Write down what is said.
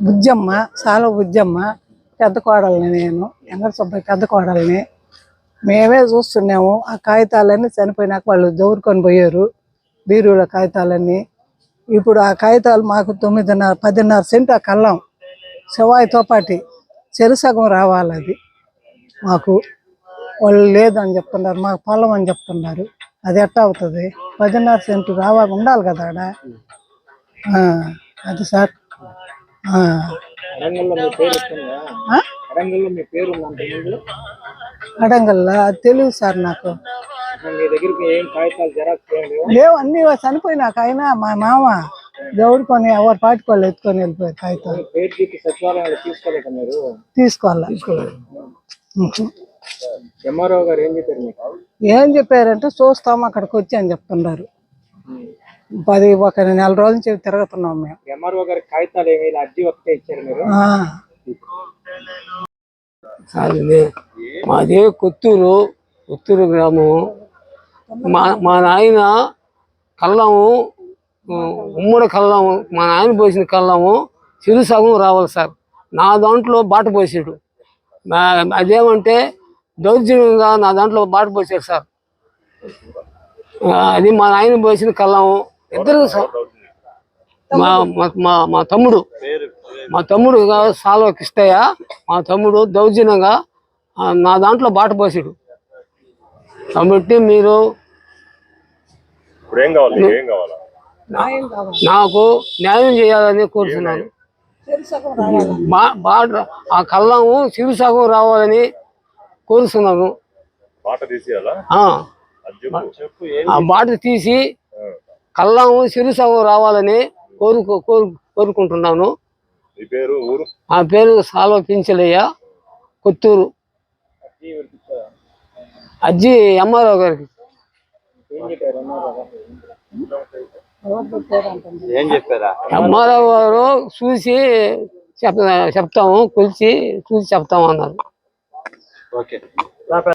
బుజ్జమ్మ సాలో బుజ్జమ్మ పెద్ద కోడల్ని నేను ఎంగర సుబ్బయ్య పెద్ద కోడల్ని. మేమే చూస్తున్నాము ఆ కాగితాలన్నీ చనిపోయినాక వాళ్ళు దౌరుకొని పోయారు బీరువుల కాగితాలన్నీ. ఇప్పుడు ఆ కాగితాలు మాకు తొమ్మిదిన్నర పదిన్నర సెంట్ ఆ కళ్ళం శవాయితో పాటి చెరుసగం రావాలి అది మాకు. వాళ్ళు లేదని చెప్తున్నారు మాకు పొలం అని చెప్తున్నారు. అది ఎట్టా అవుతుంది? పదిన్నర సెంటు రావాలి ఉండాలి కదా ఆడ? అది సార్. అడంగల్లో? అది తెలియదు సార్ నాకు. లేవు అన్ని చనిపోయినాక అయినా మా మామ ఎవరి పాటికి వాళ్ళు ఎత్తుకొని వెళ్ళిపోయారు కాగితాలు తీసుకోవాలి? ఎంఆర్ఓ గారు ఏం చెప్పారు మీకు? ఏం చెప్పారంటే చూస్తాం అక్కడికి వచ్చి అని చెప్తున్నారు. పది ఒక నెల రోజుల నుంచి తిరుగుతున్నాం మేము. ఎంఆర్ఓ గారి కాగితాలు ఏమి ఇలా అర్జీ ఒకటే ఇచ్చారు మీరు? ఆ, అది మాది కొత్తూరు కొత్తూరు గ్రామం. మా మా నాయన కళ్ళము ఉమ్మడి కళ్ళము మా నాయన పోసిన కళ్ళము చిరు సగం రావాలి సార్. నా దాంట్లో బాట పోసాడు. అదేమంటే దౌర్జన్యంగా నా దాంట్లో బాట పోసాడు సార్. అది మా నాయన పోసిన కళ్ళము. ఇద్దరు సార్ మా మా- మా తమ్ముడు. మా తమ్ముడు సాల్వ కిష్టయ్య. మా తమ్ముడు దౌర్జన్యంగా నా దాంట్లో బాట పోసాడు. కాబట్టి మీరు నాకు న్యాయం చేయాలని కోరుతున్నాను. బాట ఆ కళ్ళము చిరు సగం రావాలని కోరుతున్నాను బాట ఆ, తీసి కళ్ళము చిరు సగం రావాలని కోరుకో కోరు కోరుకుంటున్నాను. నీ పేరు ఊరు? ఆ పేరు సాల్వ పింఛలయ్య కొత్తూరు? అజ్జి ఎంఆర్ఓ గారికి. ఏం చెప్పారు ఎంఆర్ఓ గారు? ఏం చెప్పారా? ఎంఆర్ఓ గారు చూసి చెప్ చెప్తాము కొలిచి చూసి చెప్తాము అన్నారు. Ok. Tá pra...